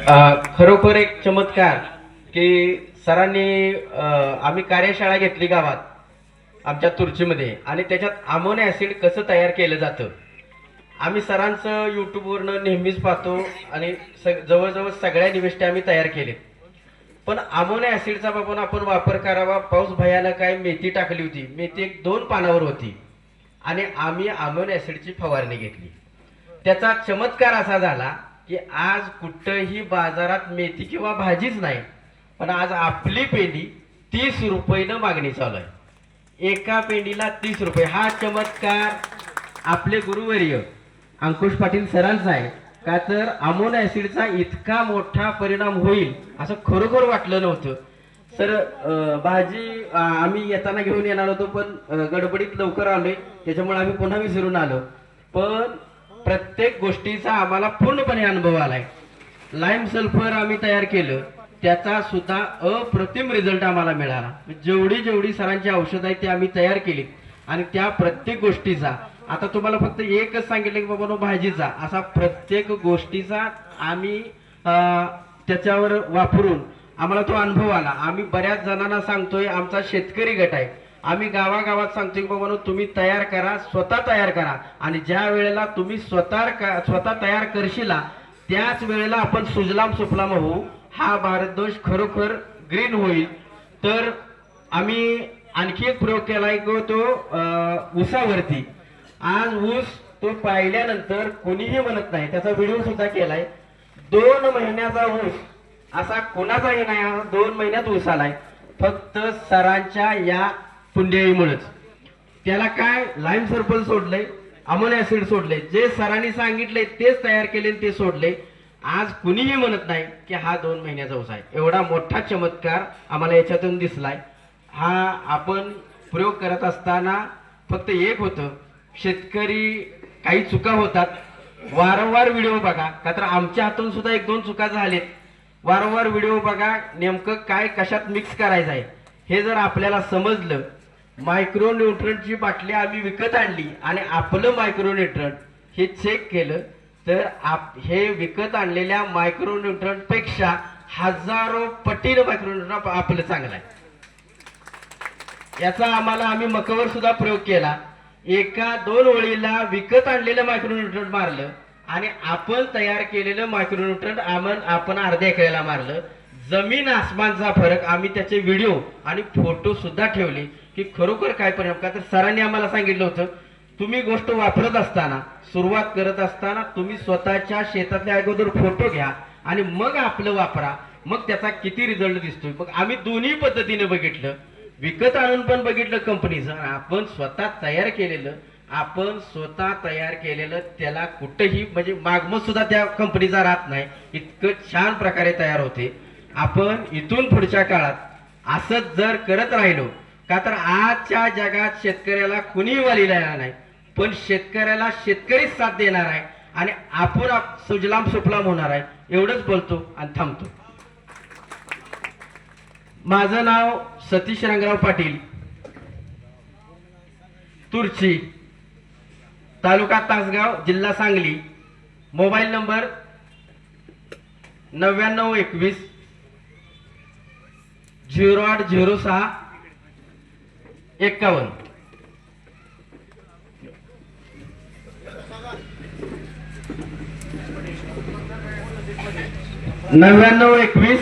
खरोखर एक चमत्कार की सरांनी आम्ही कार्यशाळा घेतली गावात आमच्या तुर्चीमध्ये. आणि त्याच्यात आमोन ॲसिड कसं तयार केलं जातं? आम्ही सरांचं यूट्यूबवरनं नेहमीच पाहतो आणि सग जवळजवळ सगळ्या निविष्ट्या आम्ही तयार केलेत. पण आमोन ॲसिडचा बाबून आपण वापर करावा. पाऊस भयानक आहे मेथी टाकली होती. मेथी एक दोन पानावर होती. आणि आम्ही आमोन ॲसिडची फवारणी घेतली. त्याचा चमत्कार असा झाला की आज कुठंही बाजारात मेथी किंवा भाजीच नाही पण आज आपली पेंडी तीस रुपयेनं मागणी चालू आहे. एका पेंडीला तीस रुपये. हा चमत्कार आपले गुरुवर्य अंकुश पाटील सरांचा आहे. का तर अमोन ऍसिडचा इतका मोठा परिणाम होईल असं खरोखर वाटलं नव्हतं. सर भाजी आम्ही येताना घेऊन येणार होतो पण गडबडीत लवकर आलोय. त्याच्यामुळे आम्ही पुन्हा विसरून आलो. पण प्रत्येक गोष्टीचा आम्हाला पूर्णपणे अनुभव आलाय. लाईम सल्फर आम्ही तयार केलं त्याचा सुद्धा अप्रतिम रिझल्ट आम्हाला मिळाला. जेवढी जेवढी सरांची औषध आहे ती आम्ही तयार केली. आणि त्या प्रत्येक गोष्टीचा आता तुम्हाला फक्त एकच सांगितलं की बाबा भाजीचा असा प्रत्येक गोष्टीचा आम्ही त्याच्यावर वापरून आम्हाला तो अनुभव आला. आम्ही बऱ्याच जणांना सांगतोय आमचा शेतकरी गट आहे. आम्ही गावागावात सांगतो की बाबा तुम्ही तयार करा स्वतः तयार करा. आणि ज्या वेळेला तुम्ही स्वतः स्वतः तयार करशिला त्याच वेळेला आपण सुजलाम सुफलाम होऊ. हा भारत देश खरोखर ग्रीन होईल. तर आम्ही आणखी एक प्रयोग केलाय तो ऊसावरती. आज ऊस तो पाहिल्यानंतर कोणीही म्हणत नाही. त्याचा व्हिडिओ सुद्धा केलाय. दोन महिन्याचा ऊस असा कोणाचाही नाही दोन महिन्यात ऊस आलाय. फक्त सरांच्या या पुंड्याईमुळेच त्याला काय? लाईम सर्पल सोडलंय अमोन ऍसिड सोडले जे सरांनी सांगितले तेच तयार केले आणि ते सोडले आज कुणीही म्हणत नाही की हा दोन महिन्याचा ऊस आहे. एवढा मोठा चमत्कार आम्हाला याच्यातून दिसलाय. हा आपण प्रयोग करत असताना फक्त एक होतं. शेतकरी काही चुका होतात. वारंवार व्हिडिओ बघा. का तर आमच्या हातून सुद्धा एक दोन चुका झालेत. वारंवार व्हिडिओ बघा नेमकं काय कशात मिक्स करायचं आहे हे जर आपल्याला समजलं मायक्रो न्यूट्रंटची बाटली आम्ही विकत आणली आणि आपलं मायक्रो न्यूट्रंट हे चेक केलं तर आप हे विकत आणलेल्या मायक्रो न्यूट्रंटपेक्षा हजारो पटीनं मायक्रो न्यूट्रंट आपलं चांगलं आहे. याचा आम्हाला आम्ही मकवर सुद्धा प्रयोग केला. एका दोन ओळीला विकत आणलेलं मायक्रो न्यूट्रंट मारलं आणि आपण तयार केलेलं मायक्रोन्युट्रंट आम्हाला आपण अर्ध्या एकराला मारलं. जमीन आसमानचा फरक आम्ही त्याचे व्हिडिओ आणि फोटो सुद्धा ठेवले. की खरोखर काय परिणाम? का तर सरांनी आम्हाला सांगितलं होतं तुम्ही गोष्ट वापरत असताना सुरुवात करत असताना तुम्ही स्वतःच्या शेतातल्या अगोदर फोटो घ्या आणि मग आपलं वापरा. मग त्याचा किती रिझल्ट दिसतोय? मग आम्ही दोन्ही पद्धतीने बघितलं. विकत आणून पण बघितलं कंपनीचं आपण स्वतः तयार केलेलं आपण स्वतः तयार केलेलं त्याला कुठंही म्हणजे मागमत सुद्धा त्या कंपनीचा राहत नाही. इतकं छान प्रकारे तयार होते. आपण इथून पुढच्या काळात असंच जर करत राहिलो का तर आजच्या जगात शेतकऱ्याला कुणीही वालीला येणार नाही पण शेतकऱ्याला शेतकरीच साथ देणार आहे आणि आपण सुजलाम सुफलाम होणार आहे एवढंच बोलतो आणि थांबतो. माझं नाव सतीश रंगराव पाटील तुर्ची तालुका तासगाव जिल्हा सांगली. मोबाईल नंबर नव्याण्णव एकवीस झिरो आठ झिरो सहा एक्कावन्न नव्याण्णव एकवीस.